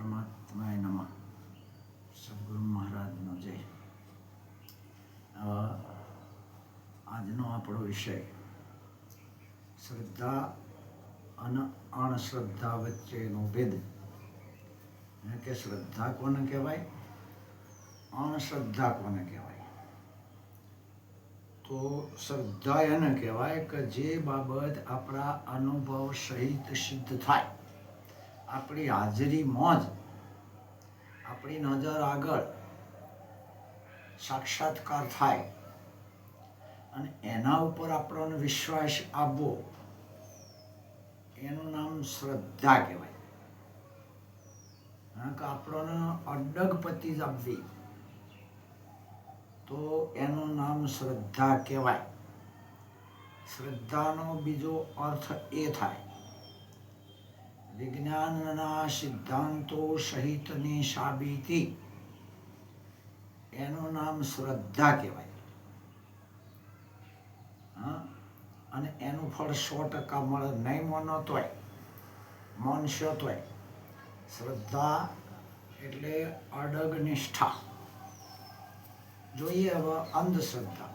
પરમાત્માય નમઃ. સદગુરુ મહારાજનો જય. આજનો આપણો વિષય શ્રદ્ધા અને અણશ્રદ્ધા વચ્ચેનો ભેદ. કે શ્રદ્ધા કોને કહેવાય? અણશ્રદ્ધા કોને કહેવાય? તો શ્રદ્ધા એને કહેવાય કે જે બાબત આપણા અનુભવ સહિત સિદ્ધ થાય. આપણી હાજરીમાં જ આપણી નજર આગળ સાક્ષાત્કાર થાય અને એના ઉપર આપણને વિશ્વાસ આપવો, એનું નામ શ્રદ્ધા કહેવાય. કારણ કે આપણને અડગ પતિ જ આપવી, તો એનું નામ શ્રદ્ધા કહેવાય. શ્રદ્ધાનો બીજો અર્થ એ થાય વિજ્ઞાનના સિદ્ધાંતો સહિતની સાબિતી. એનું નામ શ્રદ્ધા કહેવાય. અને એનું ફળ સો ટકા મળે નહીં માનો તોય માનશો તોય. શ્રદ્ધા એટલે અડગ નિષ્ઠા જોઈએ હવે અંધશ્રદ્ધા.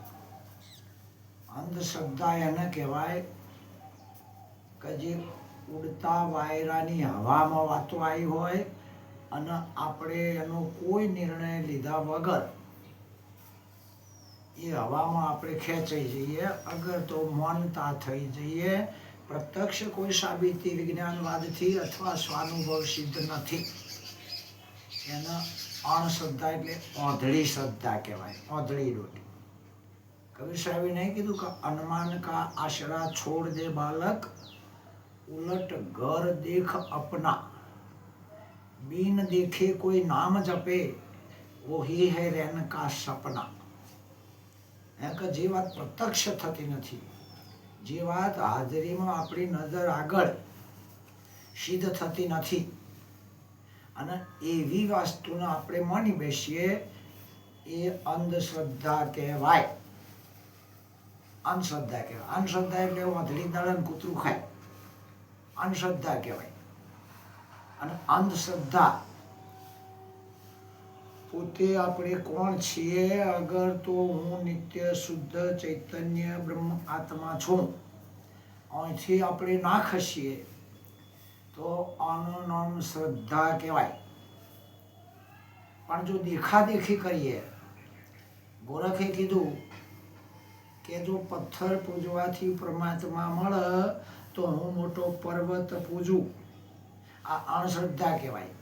અંધશ્રદ્ધા એને કહેવાય કે જે ઉડતા વાયરાની હવામાં વાતો હોય અને આપણે એનો કોઈ નિર્ણય લીધા વગર એ હવામાં આપણે ખેંચાઈ જઈએ, અગર તો મૌનતા થઈ જઈએ. પ્રત્યક્ષ કોઈ સાબિતી વિજ્ઞાનવાદથી અથવા સ્વાનુભવ સિદ્ધ નથી. એને અણશ્રદ્ધા એટલે ઓંધળી શ્રદ્ધા કહેવાય, ઓંધળી રોટી. કવિ સાહેબે નહીં કીધું કે અનુમાન કા આશરા છોડ દે બાલક? ઉલટ ઘર દેખ અપના. બીન દેખે કોઈ નામ જપે, ઓહી હૈ રેન કા સપના. એમ કે જે વાત પ્રત્યક્ષ થતી નથી. જે વાત હાજરીમાં આપણી નજર આગળ સિદ્ધ થતી નથી. અને એવી વસ્તુને આપણે માની બેસીએ, એ અંધશ્રદ્ધા કહેવાય. અંધશ્રદ્ધા કહેવાય. અંધશ્રદ્ધા એટલે વાંધળી દળન કૂતરું ખાય. અંધશ્રદ્ધા કહેવાય અને અંધશ્રદ્ધા. પોતે આપણે કોણ છીએ અગર તો હું નિત્ય શુદ્ધ ચૈતન્ય બ્રહ્મ આત્મા છું. અહીંથી આપણે ના ખસીએ. તો આનું નામ શ્રદ્ધા કહેવાય. પણ જો દેખાદેખી કરીએ, ગોરખે કીધું કે જો પથ્થર પૂજવાથી પરમાત્મા મળે તો હું મોટો પર્વત પૂજું આ અણશ્રદ્ધા કહેવાય.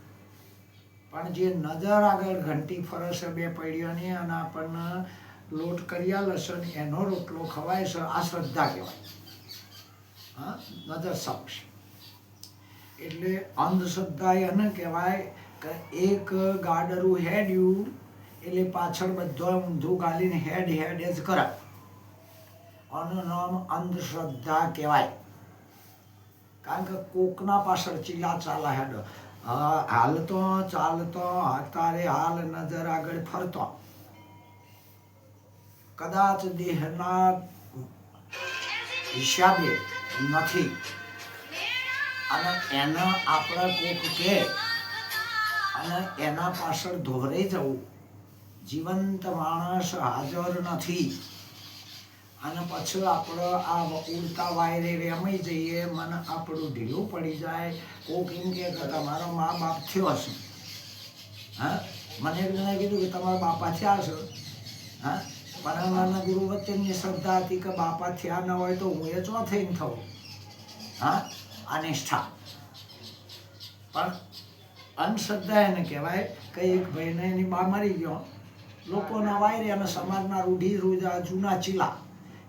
પણ જે નજર આગળ ઘંટી ફરશે બે પૈડીઓની અને આપણને લોટ કર્યા લસણ, એનો રોટલો ખવાય છે, આ શ્રદ્ધા કહેવાય. હા, નજર સમક્ષ. એટલે અંધશ્રદ્ધા એને કહેવાય કે એક ગાડરું હેડ્યું એટલે પાછળ બધો ઊંધું ગાલીને હેડ હેડ જ કરે આનું નામ અંધશ્રદ્ધા કહેવાય. કારણ કે કોકના પાછળ ચીલા ચાલા હેડ. હાલતો ચાલતો તારે હાલ નજર આગળ ફરતો. કદાચ દેહના હિસાબે નથી. અને એનો આપણે કોક કે અને એના પાછળ ધોરે જવું. જીવંત માણસ હાજર નથી. અને પછી આપણે આ ઉડતા વાયરે રેમાઈ જઈએ, મને આપણું ઢીલું પડી જાય. કોક એમ કે તમારો મા બાપ થયો હશે હા? મને એક કીધું કે તમારા બાપા થયા હશે હા? પણ મારા ગુરુ વચ્ચેની શ્રદ્ધા હતી કે બાપા થયા ન હોય તો હું એ ચો થઈને થવું હા? આ નિષ્ઠા પણ અંધશ્રદ્ધા એને કહેવાય કે એક ભાઈને એની બા મરી ગયો. લોકોના વાયરે અને સમાજના રૂઢી રૂઢા જૂના ચીલા.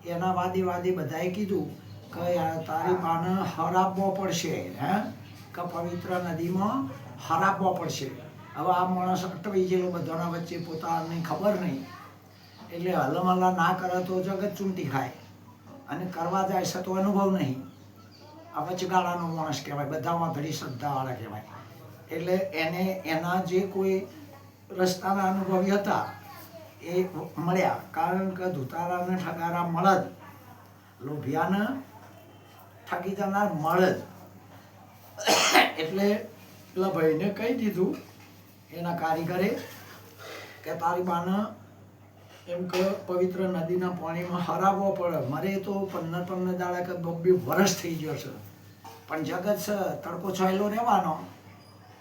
એના વાદી વાદી બધાએ કીધું કે તારી બાને હરાવવો પડશે, હે? કે પવિત્ર નદીમાં હરાવવો પડશે. હવે આ માણસ અટવાઈ ગયેલો બધાના વચ્ચે પોતાની ખબર નહીં. એટલે હલમલા ના કરે તો જગત ચૂંટી ખાય. અને કરવા જાય છે તો અનુભવ નહીં. આ વચગાળાનો માણસ કહેવાય, બધામાં ધડી શ્રદ્ધાવાળા કહેવાય. એટલે એને, એના જે કોઈ રસ્તાના અનુભવી હતા એ મળ્યા. કારણ કે ધુતારાને ઠગારા મળે જ. લોભિયાને ઠગી જનાર મળે જ. એટલે પેલા ભાઈને કહી દીધું એના કારીગરે કે તારી બાને એમ કે પવિત્ર નદીના પાણીમાં હરાવવો પડે. મરે તો પંદર પંદર દાડા કે બબ્બી વરસ થઈ ગયો છે. પણ જગત છે, તડકો છાયલો રહેવાનો.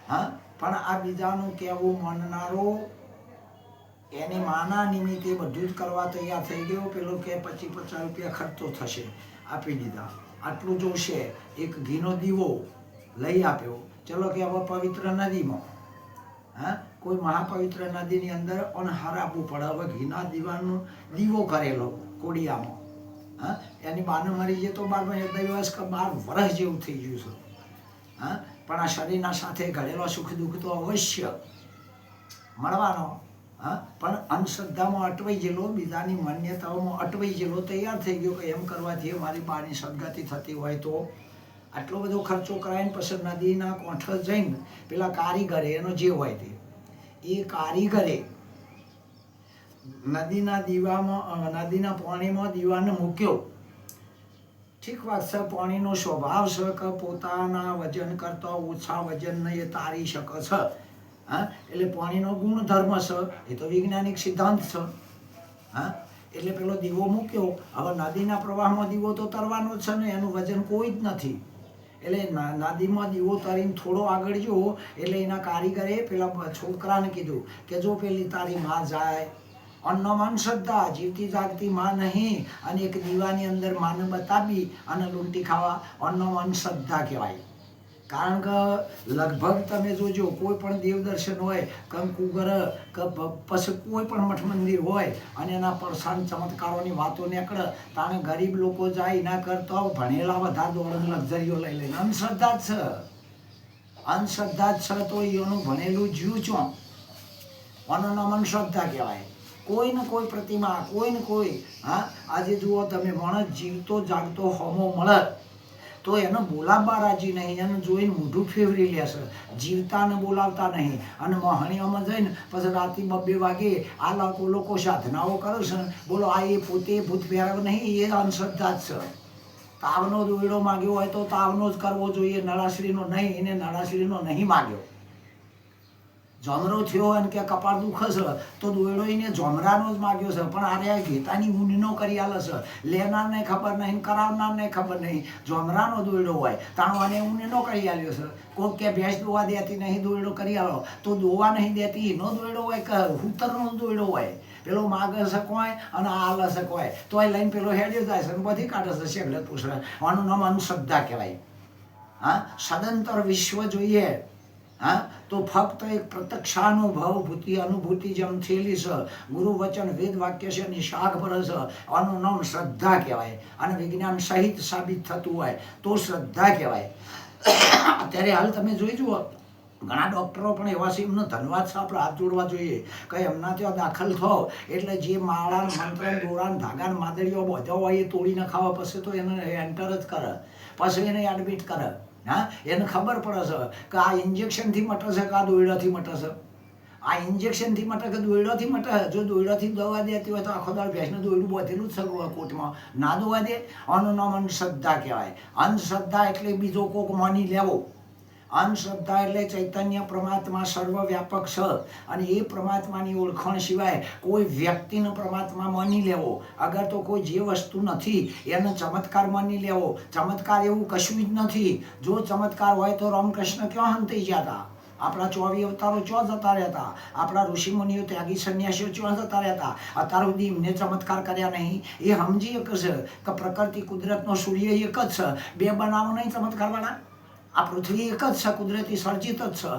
હા? પણ આ બીજાનું કહેવું માનનારો એની માના નિમિત્તે બધું જ કરવા તૈયાર થઈ ગયો. પેલો કે પચીસ પચાસ રૂપિયા ખર્ચો થશે. આપી દીધા. આટલું જોશે. એક ઘીનો દીવો લઈ આપ્યો. ચલો કે હવે પવિત્ર નદીમાં. હા? કોઈ મહાપવિત્ર નદીની અંદર અનહાર આપવું પડે. હવે ઘીના દીવાનો દીવો કરેલો કોડિયામાં. હા? એની બાને મરી જાય તો બાર દિવસ કે બાર વર્ષ જેવું થઈ ગયું છે. હા? પણ આ શરીરના સાથે ઘડેલો સુખ દુઃખ તો અવશ્ય મળવાનો. હા? પણ અંધશ્રદ્ધામાં અટવાઈ ગયેલો, બીજાની માન્યતાઓમાં અટવાઈ ગયેલો, તૈયાર થઈ ગયો કે એમ કરવાથી મારી બાની સદગતિ થતી હોય તો? આટલો બધો ખર્ચો કરાવીને પછી નદીના કોઠે જઈને પેલા કારીગરે, એનો જે હોય તે, એ કારીગરે નદીના દીવામાં, નદીના પાણીમાં દીવાને મૂક્યો. ઠીક વાત છે, પાણીનો સ્વભાવ છે કે પોતાના વજન કરતાં ઓછા વજનને એ તારી શકે છે. હા? એટલે પાણીનો ગુણધર્મ છે એ તો વૈજ્ઞાનિક સિદ્ધાંત છે હા? એટલે પેલો દીવો મૂક્યો. હવે નદીના પ્રવાહમાં દીવો તો તરવાનો છે ને, એનું વજન કોઈ જ નથી. એટલે નદીમાં દીવો તરીને થોડો આગળ જુઓ, એટલે એના કારીગરે પેલા છોકરાને કીધું કે જો પેલી તારી માં જાય. અન્નમાન શ્રદ્ધા, જીવતી જાગતી માં નહીં, અને એક દીવાની અંદર માને બતાવી અને લૂંટી ખાવા. અન્નમાન શ્રદ્ધા કહેવાય. કારણ કે લગભગ તમે જોજો, કોઈ પણ દેવ દર્શન હોય કંકુગર કે પછી કોઈ પણ મઠ મંદિર હોય, અને એના પરસાન ચમત્કારોની વાતો નીકળે તાણે ગરીબ લોકો જાય, ના કરતો ભણેલા બધા દોડન લક્ઝરીઓ લઈ લઈને. અંધશ્રદ્ધા જ છે. અંધશ્રદ્ધા જ છે તો એનું ભણેલું જીવ છો આનું નામ અંધશ્રદ્ધા કહેવાય. કોઈ ને કોઈ પ્રતિમા, કોઈ ને કોઈ, હા? આજે જુઓ તમે મણ જીવતો, જાગતો હોમો મળે. તો એને બોલાવવા રાજી નહીં, એને જોઈને મોઢું ફેવરી લેશે જીવતાને બોલાવતા નહીં. અને મહણીઓમાં જઈને પછી રાતે બબ્બે વાગે આ લોકો લોકો સાધનાઓ કરે છે બોલો આ એ પોતે ભૂત ફેરવ નહીં, એ અંધશ્રદ્ધા જ છે. તાવનો દોયડો માગ્યો હોય તો તાવનો જ કરવો જોઈએ, નળાશ્રીનો નહીં, એને નળાશ્રીનો નહીં માગ્યો. જમરો થયો અને કે કપાળ દુખસ તો દોયડો એને જમરાનો જ માગ્યો છે. પણ આ ઘેતાની ઊંડનો કરી આલે છે. લેનારને ખબર નહીં, કરાવનારને ખબર નહીં. જમરાનો દોયડો હોય. તાણો અને ઊંડનો કરી આલ્યો છે. કોક કે ભેંસ દોવા દેતી નહીં, દોયડો કરી આલો. તો દોવા નહીં દેતી, એનો દોયડો હોય કે હુતરનો દોયડો હોય? પેલો માગે છે અને આ આલ શકોય તો એ લઈને પેલો હેડ્યો જાય છે અને બધી કાઢે છે. શેગડે પૂછે આનું નામ અનુશ્રદ્ધા કહેવાય. હા? સદંતર વિશ્વ જોઈએ. હા? તો ફક્ત એક પ્રત્યક્ષાનુભવ ભૂતિ અનુભૂતિ જેમ થયેલી છે. ગુરુ વચન વેદ વાક્ય છે એની શાખ પર છે આનું નામ શ્રદ્ધા કહેવાય અને વિજ્ઞાન સહિત સાબિત થતું હોય તો શ્રદ્ધા કહેવાય. અત્યારે હાલ તમે જોઈ જુઓ, ઘણા ડૉક્ટરો પણ એવા છે, એમનો ધન્યવાદ છે આપણે હાથ જોડવા જોઈએ. કે એમના ત્યાં દાખલ થાવ એટલે જે માળા મંત્ર દોરાન ધાગા માદળીઓ બધા હોય એ તોડીને ખાવા, પછી તો એને એન્ટર જ કરે. પછી એને એડમિટ કરે. હા? એને ખબર પડે છે કે આ ઇન્જેક્શનથી મટશે કે આ દોયડાથી મટશે આ ઇન્જેક્શનથી મટે કે દોયડાથી મટે? જો દોયડાથી દવા દેતી હોય તો આખો દાળ ભેંસનું દોયડું બાંધેલું જ છે કોટમાં ના દોવા દે? આનું નામ અંધશ્રદ્ધા કહેવાય. અંધશ્રદ્ધા એટલે બીજો કોક માની લેવો. અંધશ્રદ્ધા એટલે ચૈતન્ય પરમાત્મા સર્વવ્યાપક છે. અને એ પરમાત્માની ઓળખાણ સિવાય કોઈ વ્યક્તિનો પરમાત્મા માની લેવો. અગર તો કોઈ જે વસ્તુ નથી, એનો ચમત્કાર માની લેવો. ચમત્કાર એવું કશું જ નથી. જો ચમત્કાર હોય તો રામકૃષ્ણ ક્યાં હંતાઈ ગયા હતા આપણા ચોવી અવતારો ચો જતા રહેતા આપણા ઋષિમુનિઓ, ત્યાગી સંન્યાસીઓ ચો જતા રહેતા અત્યાર સુધી એમને ચમત્કાર કર્યા નહીં. એ સમજી એક છે કે પ્રકૃતિ કુદરતનો સૂર્ય એક જ છે. બે બનાવો નહીં ચમત્કારવાળા? આ પૃથ્વી એક જ છે, કુદરતી સર્જિત જ છે.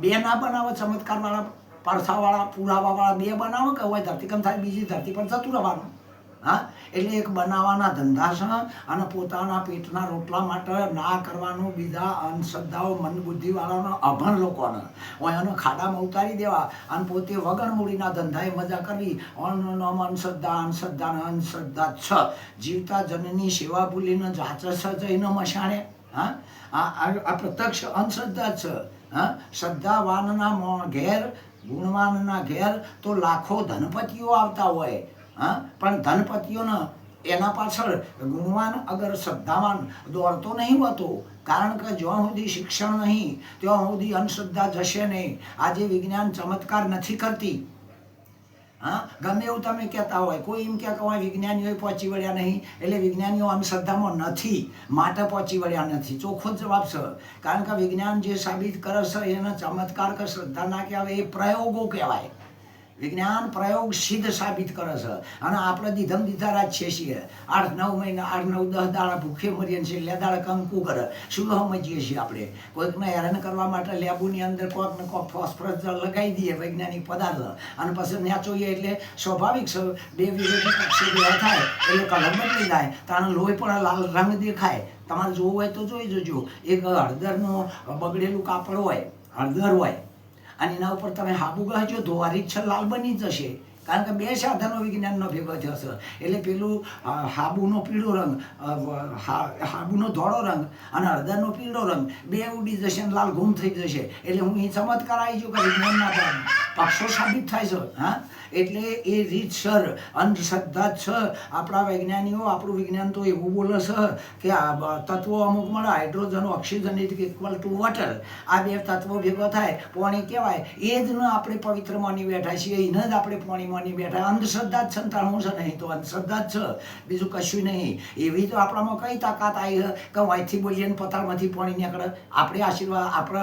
બે ના બનાવે, ચમત્કારવાળા, પરસાવાળા, પુરાવાવાળા બે બનાવો કે હોય ધરતીકંપ થાય, બીજી ધરતી પર જતું રહેવાનું? હા? એટલે એક બનાવવાના ધંધા છે અને પોતાના પેટના રોટલા માટે ના કરવાનું બીજા અંધશ્રદ્ધાઓ મન બુદ્ધિવાળાનો અભણ લોકોને. એનો ખાડામાં ઉતારી દેવા અને પોતે વગર મૂડીના ધંધાએ મજા કરવી. અન્નનો અંધશ્રદ્ધા અંધશ્રદ્ધા અંધશ્રદ્ધા છ. જીવતા જનની સેવા ભૂલીને જાચ છે જઈને મશાણે હા? આ પ્રત્યક્ષ અંધશ્રદ્ધા છે. હા? શ્રદ્ધાવાનના ઘેર, ગુણવાનના ઘેર તો લાખો ધનપતિઓ આવતા હોય. હા? પણ ધનપતિઓને એના પાછળ ગુણવાન અગર શ્રદ્ધાવાન દોડતો નહીં હોતો. કારણ કે જ્યાં સુધી શિક્ષણ નહીં, ત્યાં સુધી અંધશ્રદ્ધા જશે નહીં. આજે વિજ્ઞાન ચમત્કાર નથી કરતી. હા? ગમે એવું તમે કહેતા હોય, કોઈ એમ કે હોય વિજ્ઞાનીઓ પહોંચી વળ્યા નહીં. એટલે વિજ્ઞાનીઓ અંધશ્રદ્ધામાં નથી, માટે પહોંચી વળ્યા નથી. ચોખ્ખો જવાબ છે. કારણ કે વિજ્ઞાન જે સાબિત કરે છે, એના ચમત્કાર કે શ્રદ્ધા ના કહેવાય, એ પ્રયોગો કહેવાય. વિજ્ઞાન પ્રયોગ સિદ્ધ સાબિત કરે છે. અને આપણે દીધમ દીધા રાખીએ છીએ. આઠ નવ મહિના, આઠ નવ દસ દાડા ભૂખે મરીએ છીએ લે દાડા કંકુ કરે. શું સમજીએ છીએ આપણે. કોઈકને હેરાન કરવા માટે લેબુની અંદર કોઈકને કોઈક ફોસ્ફરસ લગાવી દઈએ વૈજ્ઞાનિક પદાર્થ. અને પછી જોઈએ એટલે સ્વાભાવિક છે, બે વિરોધી થાય એટલે કલર બદલી જાય. તાણે લોહી પણ લાલ રંગ દેખાય. તમારે જોવું હોય તો જોઈ જજો. એક હળદરનું બગડેલું કાપડ હોય, હળદર હોય. અને એના ઉપર તમે હાબુ ગહજો ધોવારી છ, લાલ બની જશે. કારણ કે બે સાધનો વિજ્ઞાનનો ભેગો છે એટલે પેલું હાબુનો પીળો રંગ હાબુનો ધોળો રંગ અને હળદરનો પીળો રંગ બે ઉડી જશે અને લાલ ગુમ થઈ જશે. એટલે હું એ ચમત્કાર આવી છું કે વિજ્ઞાનના પક્ષો સાબિત થાય છે, હા? એટલે એ રીતસર અંધશ્રદ્ધા છે. આપણા વૈજ્ઞાનિકો, આપણું વિજ્ઞાન તો એવું બોલે છે કે આ તત્વો અમુક મળે, hydrogen, oxygen equal to water આ બે તત્વો ભેગો થાય, પાણી કહેવાય. એ જ ન આપણે પવિત્ર માની બેઠા છીએ, એને જ આપણે પાણી માની બેઠા અંધશ્રદ્ધા જ સંતાણું છે? નહીં તો અંધશ્રદ્ધા જ છે. બીજું કશું નહીં. એવી તો આપણામાં કઈ તાકાત આવી કે વાંચથી બોલીએ ને પથારમાંથી પાણી નીકળે? આપણે આશીર્વાદ, આપણે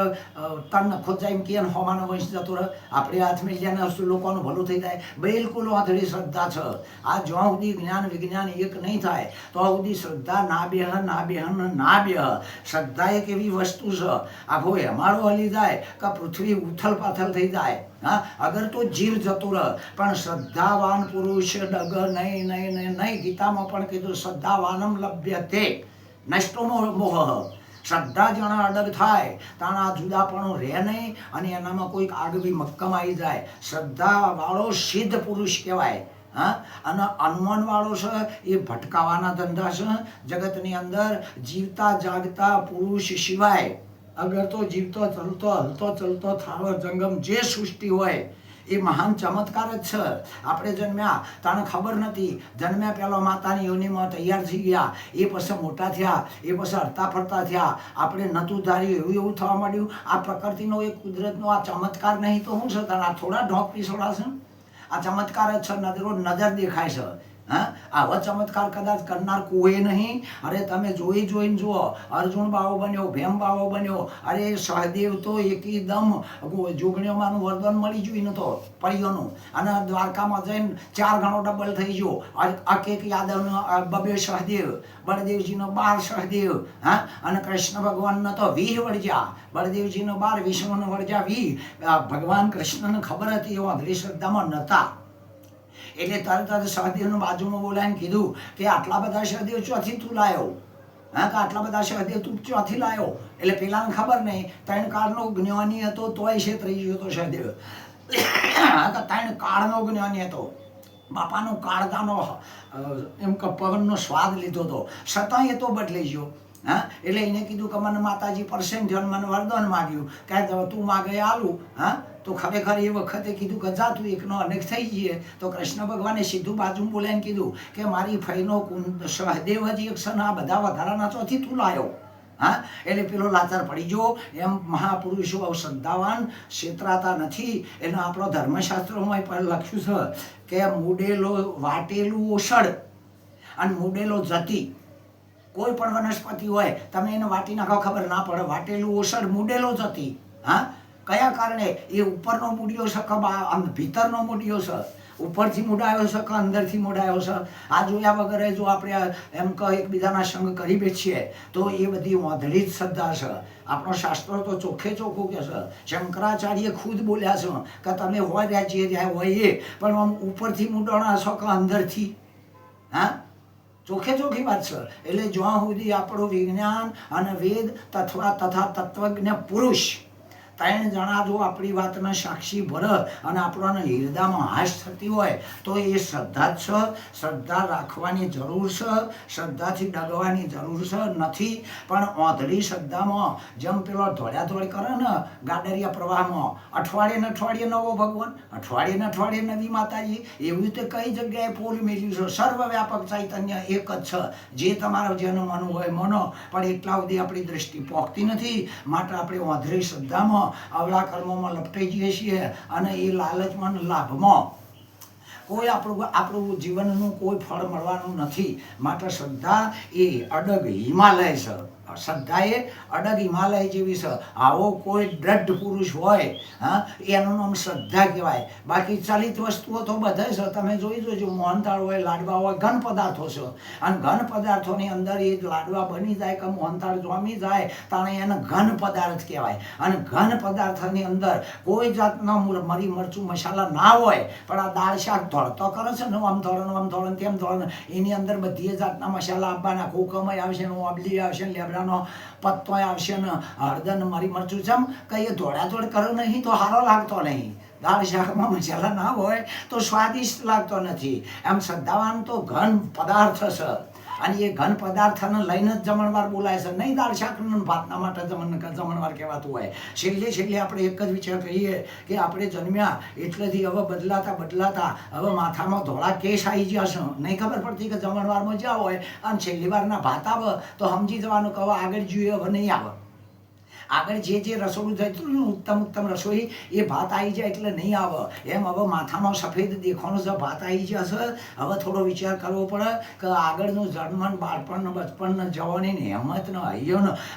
તન નખો જાય એમ કે હોમાનો વંશ જતો રહે. આપણે હાથ મિલ્યાને લોકોનું ભલું થઈ જાય. બિલકુલ વાંધળી શ્રદ્ધા છે. આ જ્યાં સુધી જ્ઞાન વિજ્ઞાન એક નહીં થાય તો સુધી શ્રદ્ધા ના બેહ ના બેહ ના બેહ શ્રદ્ધા એક એવી વસ્તુ છે, આખો હેમાળો હલી જાય કે પૃથ્વી ઉથલ પાથલ થઈ જાય. હા, અગર તો જીવ જતો રહે, પણ શ્રદ્ધાવાન પુરુષ ડગ નહીં નહીં નહીં ગીતામાં પણ કીધું, શ્રદ્ધાવાનમ લભ્ય તે નષ્ટો મોહ. શ્રદ્ધા જણા અડગ થાય આ જુદાપણું રહે નહીં અને એનામાં કોઈક આગવી મક્કમ આવી જાય. શ્રદ્ધાવાળો સિદ્ધ પુરુષ કહેવાય, હા? અને અનમનવાળો છે એ ભટકાવાના ધંધા છે જગતની અંદર જીવતા જાગતા પુરુષ સિવાય. અગર તો જીવતો, ચલતો, હલતો, ચલતો થાળો જંગમ જે સૃષ્ટિ હોય એ મહાન ચમત્કાર જ છે. આપણે જન્મ્યા તને ખબર નથી જન્મ્યા પહેલાં માતાની યોનિમાં તૈયાર થઈ ગયા. એ પછી મોટા થયા, એ પછી હરતા ફરતા થયા. આપણે નતું ધાર્યું, એવું એવું થવા માંડ્યું. આ પ્રકૃતિનો એ કુદરતનો આ ચમત્કાર નહીં તો શું છે? તને આ થોડા ઢોક પીસોડા છે આ ચમત્કાર જ છે, નજરો નજર દેખાય છે. હા? આવા ચમત્કાર કદાચ કરનાર કોઈ નહીં. અરે તમે જોઈ જોઈને જુઓ, અર્જુન બાવો બન્યો, ભીમ બાવો બન્યો. અરે સહદેવ તો એકદમ જોગણીઓમાંનું વરદાન મળી ગયું એનું પળીઓનું અને દ્વારકામાં જઈને ચાર ગણો ડબલ થઈ ગયો. અકેક યાદવનો બબે સહદેવ, બળદેવજીનો બાર સહદેવ, હા? અને કૃષ્ણ ભગવાનનો તો વીહ વળજા બળદેવજીનો બાર, વિષ્ણુનો વળજા વી આ ભગવાન કૃષ્ણને ખબર હતી, એવા અંધશ્રદ્ધામાં નહોતા. એટલે તરત જ સહદેવનું બાજુમાં બોલાવીને કીધું કે આટલા બધા સહદેવ ચોથી તું લાયો. હા, કે આટલા બધા સહદેવ તું ચોથી લાયો? એટલે પેલાને ખબર નહીં, ત્રણ કાળનો જ્ઞાની હતો, તોય છે ત્રીજો ગયો તો સહદેવ હા, કે ત્રણ કાળનો જ્ઞાની હતો. બાપાનો કાળદાનો એમ કે પવનનો સ્વાદ લીધો હતો. છતાં એ તો બદલાઈ ગયો. હા, એટલે એને કીધું કે મને માતાજી પરસેન્ટ ધ્યાન મને વરદાન માગ્યું. કે તું માગે આલું, હા? તો ખરેખર એ વખતે કીધું કે તું એકનો અનેક થઈ જઈએ તો કૃષ્ણ ભગવાને સીધું બાજુ બોલાવીને કીધું કે મારી ફઈનો સહદેવ જ એક સન, આ બધા વધારાના ચોથી તું લાયો. હા? એટલે પેલો લાચાર પડી ગયો. એમ મહાપુરુષો સંતાવાન છેતરાતા નથી. એનો આપણો ધર્મશાસ્ત્રોમાં પણ લખ્યું છે કે મૂડેલો વાટેલું ઓસડ અને મૂડેલો જતી. કોઈ પણ વનસ્પતિ હોય, તમે એને વાટી નાખો, ખબર ના પડે. વાટેલું ઓસડ મૂડેલો જતી. હા? કયા કારણે? એ ઉપરનો મૂડ્યો છે કે ભીતરનો મૂડ્યો છે ઉપરથી મૂડાયો છે કે અંદરથી મૂડાયો છે આ જોયા વગર જો આપણે એમ કહે એકબીજાના સંગ કરી બેસીએ તો એ બધી વાંધળી જ શ્રદ્ધા છે આપણો શાસ્ત્ર તો ચોખ્ખે ચોખ્ખું કે છે શંકરાચાર્ય ખુદ બોલ્યા છે કે તમે હોય છીએ જ્યાં હોય એ, પણ આમ ઉપરથી મૂંડાણા છો કે અંદરથી? હા? ચોખ્ખે ચોખ્ખી વાત છે એટલે જ્યાં સુધી આપણું વિજ્ઞાન અને વેદ તથા તથા તત્વજ્ઞ પુરુષ ત્રણ જણા જો આપણી વાતના સાક્ષી ભરે અને આપણાને હિરદામાં હાશ થતી હોય, તો એ શ્રદ્ધા જ છે. શ્રદ્ધા રાખવાની જરૂર છે. શ્રદ્ધાથી ડગવાની જરૂર છે નથી. પણ ઓંધળી શ્રદ્ધામાં, જેમ પેલો ધોળ્યા ધોળી કરે ને ગાડરિયા પ્રવાહમાં, અઠવાડિયે ને અઠવાડિયે નવો ભગવાન, અઠવાડિયે ને અઠવાડિયે નવી માતાજી, એવી રીતે કઈ જગ્યાએ પોલ મેળ્યું છે? સર્વવ્યાપક ચૈતન્ય એક જ છે. જે તમારો જેનું મન હોય મનો, પણ એટલા સુધી આપણી દ્રષ્ટિ પોખતી નથી. માટે આપણે ઓંધળી શ્રદ્ધામાં અવળા કર્મોમાં લપટાઈ જઈએ છીએ અને એ લાલચમાં લાભમાં. કોઈ આપણું આપણું જીવનનું કોઈ ફળ મળવાનું નથી. માટે શ્રદ્ધા એ અડગ હિમાલય છે. શ્રદ્ધા એ અડગ હિમાલય જેવી છે આવો કોઈ દ્રઢ પુરુષ હોય, હા, એનું નામ શ્રદ્ધા કહેવાય. બાકી ચલિત વસ્તુઓ તો બધા છે તમે જોઈ જોજો મોહનથાળ હોય, લાડવા હોય, ઘન પદાર્થો છે અને ઘન પદાર્થોની અંદર એ લાડવા બની જાય કે મોહનથાળ જમી જાય, તાણે એને ઘન પદાર્થ કહેવાય. અને ઘન પદાર્થની અંદર કોઈ જાતના મરી મરચું મસાલા ના હોય, પણ આ દાળ શાક ધોળતો કરે છે. ને આમ ધોરણ આમ ધોરણ તેમ ધોરણ એની અંદર બધી જાતના મસાલા આપવાના. કોકમય આવશે ને ઓબલી આવશે ને લેબડાનો પત્તોય આવશે ને. હળદર મરી મરચું છે કઈ એ ધોળા કરો નહીં તો સારો લાગતો નહીં. દાળ શાકમાં મસાલા ના હોય તો સ્વાદિષ્ટ લાગતો નથી. એમ શ્રદ્ધાવાન તો ઘન પદાર્થ છે. અને એ ઘન પદાર્થને લઈને જ જમણવાર બોલાય છે. નહીં દાળ શાકનું ભાતના માટે જમણ જમણવાર કહેવાતું હોય. છેલ્લે છેલ્લે આપણે એક જ વિચાર કરીએ કે આપણે જન્મ્યા એટલેથી હવે બદલાતા બદલાતા હવે માથામાં ધોળા કેસ આવી ગયા છે. નહીં ખબર પડતી કે જમણવારમાં જ્યાં હોય અને છેલ્લી વારના ભાત આવે તો સમજી જવાનું કે હવે આગળ જોઈએ હવે નહીં આવે. આગળ જે જે રસોડું થતું ને ઉત્તમ ઉત્તમ રસોઈ એ ભાત આવી જાય એટલે નહીં આવે. એમ હવે માથામાં સફેદ દેખાણું છે, ભાત આવી જશે હવે થોડો વિચાર કરવો પડે કે આગળનું જન્મન બાળપણ, બચપણ જવાની ને હિંમત ને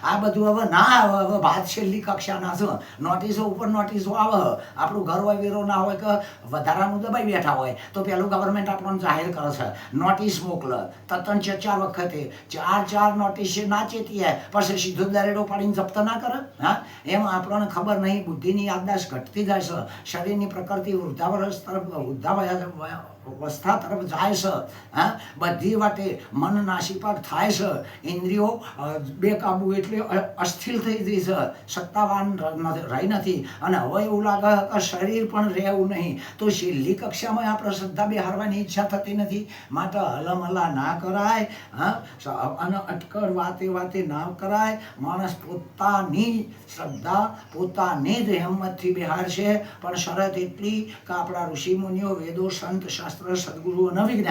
આ બધું હવે ના આવે, હવે ભાત છેલ્લી કક્ષાના છે. નોટિસો ઉપર નોટિસો આવે. આપણું ઘર હોય, વેરો ના હોય કે વધારાનું દબાઈ બેઠા હોય, તો પેલું ગવર્મેન્ટ આપણને જાહેર કરે છે. નોટિસ મોકલે. ચાર ચાર વખતે. ચાર ચાર નોટિસ ના ચેતીએ પછી સીધો દરેડો પાડીને જપ્ત ના કરે. હા? એમ આપણને ખબર નહીં, બુદ્ધિની યાદદાસ્ત ઘટતી જાય છે, શરીરની પ્રકૃતિ વૃદ્ધાવરસ તરફ વૃદ્ધાવય અવસ્થા તરફ જાય છે, હા? બધી વાતે મન નાશીપાક થાય છે. ઇન્દ્રિયો બેકાબુ એટલે અસ્થિર થઈ ગઈ છે. સત્તાવાન રહી નથી. અને હવે એવું લાગે કે શરીર પણ રહેવું નહીં. તો છેલ્લી કક્ષામાં આપણે શ્રદ્ધા બિહારવાની ઈચ્છા થતી નથી. માટે હલમલા ના કરાય, હા? અને અટકળ વાતે વાતે ના કરાય. માણસ પોતાની શ્રદ્ધા, પોતાની જ હિંમતથી બિહારશે પણ શરત એટલી કે આપણા ઋષિમુનિઓ વેદો, સંત શાસ્ત્ર સદગુરુ અને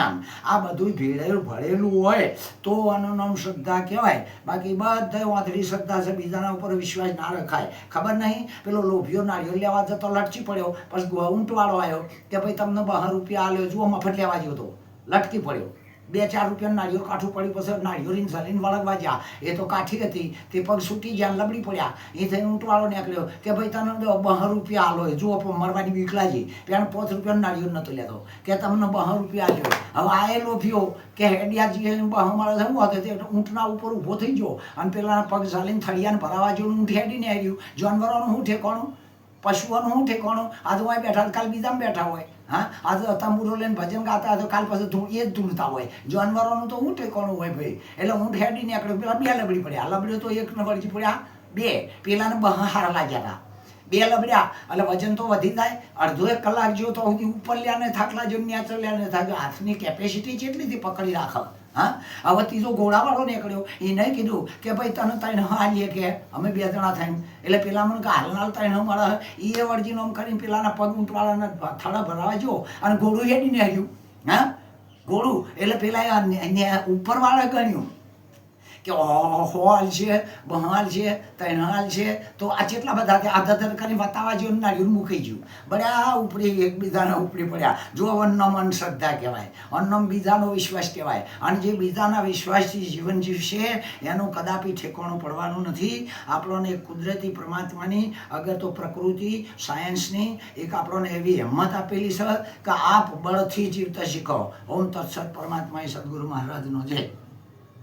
આ બધું ભેળેલું ભળેલું હોય તો આનું નામ શ્રદ્ધા કહેવાય. બાકી બધા વાંધળી શ્રદ્ધા છે, બીજાના ઉપર વિશ્વાસ ના રખાય. ખબર નહીં? પેલો લોભિયો નાળિયો લેવા જતો, લટકી પડ્યો. પછી ઊંટવાળો આવ્યો કે ભાઈ તમને બહાર રૂપિયા આલ્યો, જુઓ મફત લેવા ગયો તો. લટકી પડ્યો. બે ચાર રૂપિયા નાળિયેર કાઠું પડ્યું પછી નાળિયો રીન સલીન વળગવા જ્યાં એ તો કાઠી હતી. તે પગ છૂટી જ્યાં લબડી પડ્યા. એ થઈને ઊંટવાળો નીકળ્યો. કે ભાઈ તને બહાર રૂપિયા આલો જુઓ પણ મરવાની બીક લાગી. પેલા પાંચ રૂપિયાનું નાળિયેર નહોતો લેતો. કે તમને બહાર રૂપિયા આલ્યો. હવે આ એ લોભ્યો કે હેડિયાજી બહાર મારા થયું હતું તે ઊંટના ઉપર ઊભો થઈ ગયો. અને પેલા પગ સલીન થળિયાને ભરાવા જેવું ઊંટ હેડીને આવ્યું. જાનવરોનું હું ઠેકાણું? પશુઓનું શું ઠેકાણું? આજે અહીં બેઠા કાલ બીજામાં બેઠા હોય. હા? આજે તંબુરો લઈને ભજન ગાતા તો કાલ પાછું ધૂળ, એ જ ધૂળતા હોય. જાનવરોનું તો શું ઠેકાણું હોય ભાઈ? એટલે હું ઠેડીને નીકળ્યો. પેલા બે લબડી પડ્યા. લબડીઓ તો એક વળગી પડ્યા. બે. પેલાને બહા હારા લાગ્યા હતા બે લબડ્યા. એટલે વજન તો વધી જાય. અડધો એક કલાક જેવો તો સુધી ઉપર લ્યા ને થાકલા જેવું ન્યા લ્યા ને થાક હાથની કેપેસિટી કેટલી પકડી રાખે. હા? હવે ત્રીજો ઘોડાવાળો નીકળ્યો એને કીધું કે ભાઈ તને ત્રણ હારીએ કે. અમે બે જણા થઈને. એટલે પેલા મને હાલનાલ ત્રણ મળે. એ વળજીનો આમ કરીને પેલાના પગ ઊંટવાળાના થડા ભરાવા જો. અને ઘોડું હેડીને આવ્યું હા? ઘોડું એટલે પેલા ઉપરવાળા ગણ્યું. કે હોલ છે બહાલ છે, તૈનાલ છે, તો આ જેટલા બધા છે આ ધધર કરીને બતાવવા જેવું નાળિયું મૂકી ગયું બળ્યા ઉપરી એકબીજાને ઉપરી પડ્યા. જો અન્નમ અન્ન શ્રદ્ધા કહેવાય, અન્નમ બીજાનો વિશ્વાસ કહેવાય. અને જે બીજાના વિશ્વાસથી જીવન જીવશે, એનું કદાપી ઠેકાણું પડવાનું નથી. આપણને કુદરતી પરમાત્માની, અગર તો પ્રકૃતિ સાયન્સની એક આપણને એવી હિંમત આપેલી છે કે આપ બળથી જીવતા શીખો. ઓમ તત્સત પરમાત્માએ સદગુરુ મહારાજનો જય.